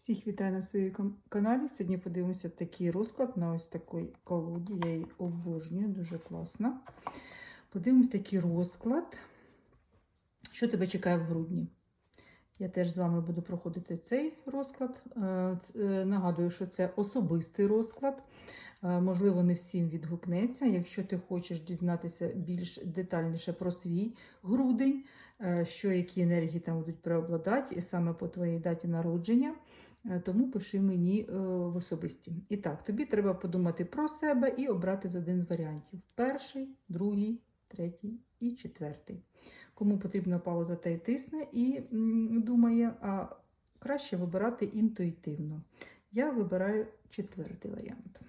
Всіх вітаю на своєму каналі. Сьогодні подивимося такий розклад на ось такій колоді. Я її обожнюю, дуже класна. Подивимось такий розклад. Що тебе чекає в грудні? Я теж з вами буду проходити цей розклад. Е, е, Нагадую, що це особистий розклад. Е, Можливо, не всім відгукнеться. Якщо ти хочеш дізнатися більш детальніше про свій грудень, що які енергії там будуть преобладати, і саме по твоїй даті народження, тому пиши мені е, в особисті. І так, тобі треба подумати про себе і обрати один з варіантів: перший, другий, третій і четвертий. Кому потрібна пауза, та й тисне і думає, а краще вибирати інтуїтивно. Я вибираю четвертий варіант.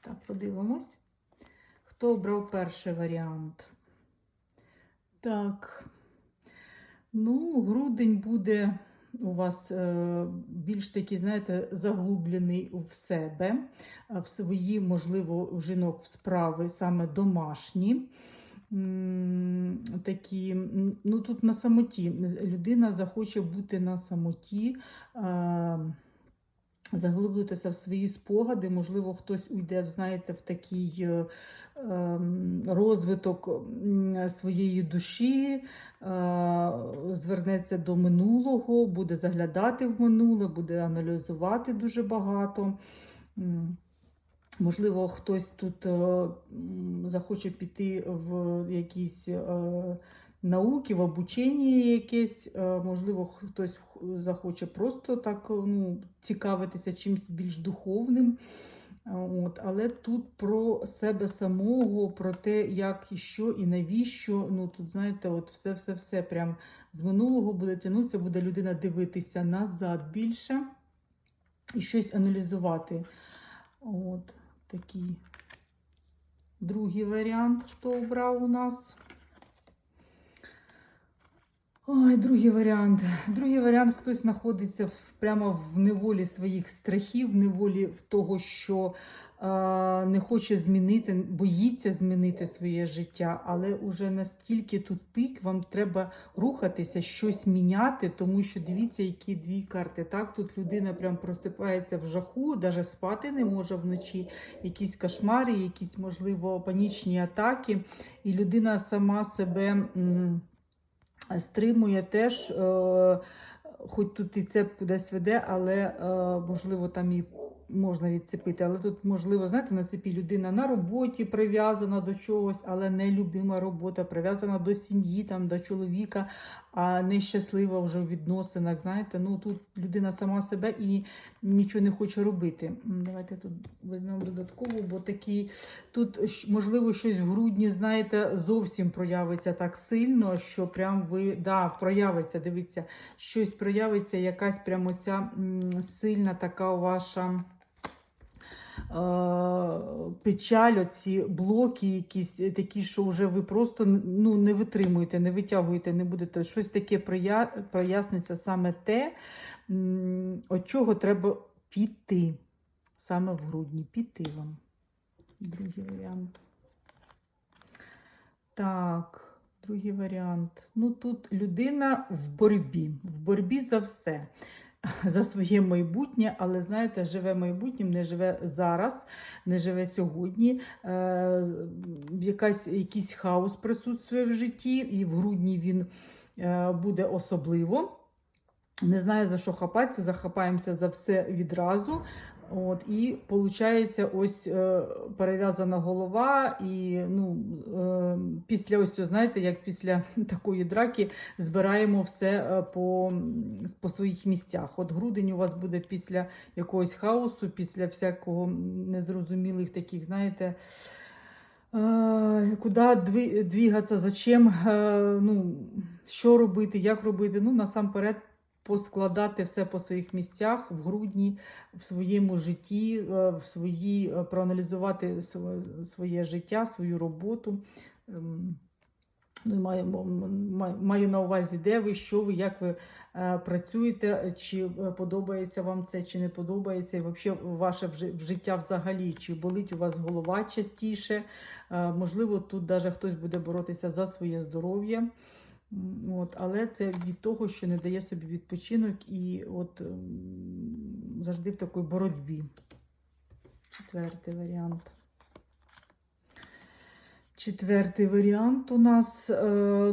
Так, подивимось. Хто обрав перший варіант? Так. Ну, грудень буде у вас е, більш такий, знаєте, заглублений в себе, в свої, можливо, у жінок в справи саме домашні. Такі, ну тут на самоті. Людина захоче бути на самоті. Заглиблюватися в свої спогади, можливо, хтось уйде, знаєте, в такий е, ем, розвиток своєї душі, е, звернеться до минулого, буде заглядати в минуле, буде аналізувати дуже багато. Можливо, хтось тут е, захоче піти в якісь науки, в обучення якесь. Е, Можливо, хтось захоче просто так ну, цікавитися чимось більш духовним. От, але тут про себе самого, про те, як і що і навіщо. Ну тут, знаєте, от все-все-все прям з минулого буде тягнутися, буде людина дивитися назад більше і щось аналізувати. От такий другий варіант, хто обрав у нас. Ой, другий варіант. Другий варіант хтось знаходиться в, прямо в неволі своїх страхів, в неволі в того, що е, не хоче змінити, боїться змінити своє життя, але уже настільки тут пік, вам треба рухатися, щось міняти, тому що дивіться, які дві карти. Так, тут людина прям просипається в жаху, навіть спати не може вночі, якісь кошмари, якісь, можливо, панічні атаки, і людина сама себе. м, стримує теж, е, хоч тут і це кудись веде, але е, можливо там і можна відцепити. Але тут, можливо, знаєте, на цепі людина на роботі прив'язана до чогось, але не любима робота, прив'язана до сім'ї, там, до чоловіка, а нещаслива вже в відносинах. Знаєте, ну тут людина сама себе і нічого не хоче робити. Давайте тут візьмемо додатково, бо такі тут можливо щось в грудні, знаєте, зовсім проявиться так сильно, що прям ви да, проявиться. Дивіться, щось проявиться, якась прямо ця сильна така ваша. Е, Печаль, оці блоки, якісь е, такі, що вже ви просто ну, не витримуєте, не витягуєте, не будете. Щось таке проясниться саме те, от чого треба піти. Саме в грудні. Піти вам. Другий варіант. Так, другий варіант. Ну тут людина в боротьбі, в боротьбі за все. За своє майбутнє, але знаєте, живе майбутнім, не живе зараз, не живе сьогодні. Е, якась, якийсь хаос присутствує в житті, і в грудні він е, буде особливо. Не знаю, за що хапатися, захапаємося за все відразу. От, І виходить, ось е, перев'язана голова, і ну, е, після ось цього, знаєте, як після такої драки збираємо все е, по, по своїх місцях. От грудень у вас буде після якогось хаосу, після всякого незрозумілих таких, знаєте. Е, Куди двігатися, зачем, е, ну, що робити, як робити. Ну, насамперед, поскладати все по своїх місцях в грудні, в своєму житті, е, в свої, е, проаналізувати своє життя, свою роботу. Ем, Ну, маю, маю, маю на увазі, де ви, що ви, як ви е, працюєте, чи е, подобається вам це, чи не подобається, і взагалі ваше життя взагалі, чи болить у вас голова частіше. Е, можливо, тут навіть хтось буде боротися за своє здоров'я. От, але це від того, що не дає собі відпочинок і от завжди в такій боротьбі. Четвертий варіант. Четвертий варіант у нас. е,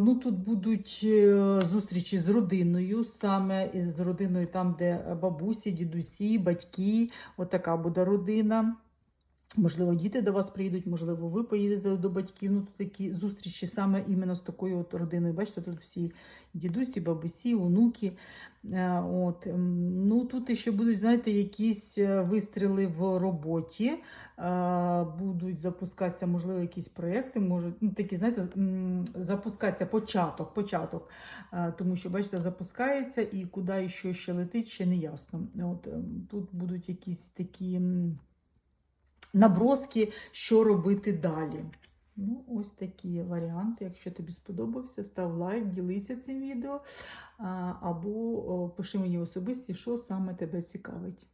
Ну, тут будуть е, зустрічі з родиною, саме із родиною, там, де бабусі, дідусі, батьки. Отака буде родина. Можливо, діти до вас приїдуть, можливо, ви поїдете до батьків. Ну, тут такі зустрічі саме іменно з такою от родиною. Бачите, тут всі дідусі, бабусі, онуки. Е, От. Ну, тут ще будуть, знаєте, якісь е, вистріли в роботі, е, будуть запускатися, можливо, якісь проєкти, можуть, ну, такі, знаєте, запускатися початок, початок. Тому що, бачите, запускається і куди і що ще летить, ще не ясно. От, тут будуть якісь такі. Наброски, що робити далі. Ну, ось такі варіанти. Якщо тобі сподобався, став лайк, ділися цим відео, або пиши мені особисті, що саме тебе цікавить.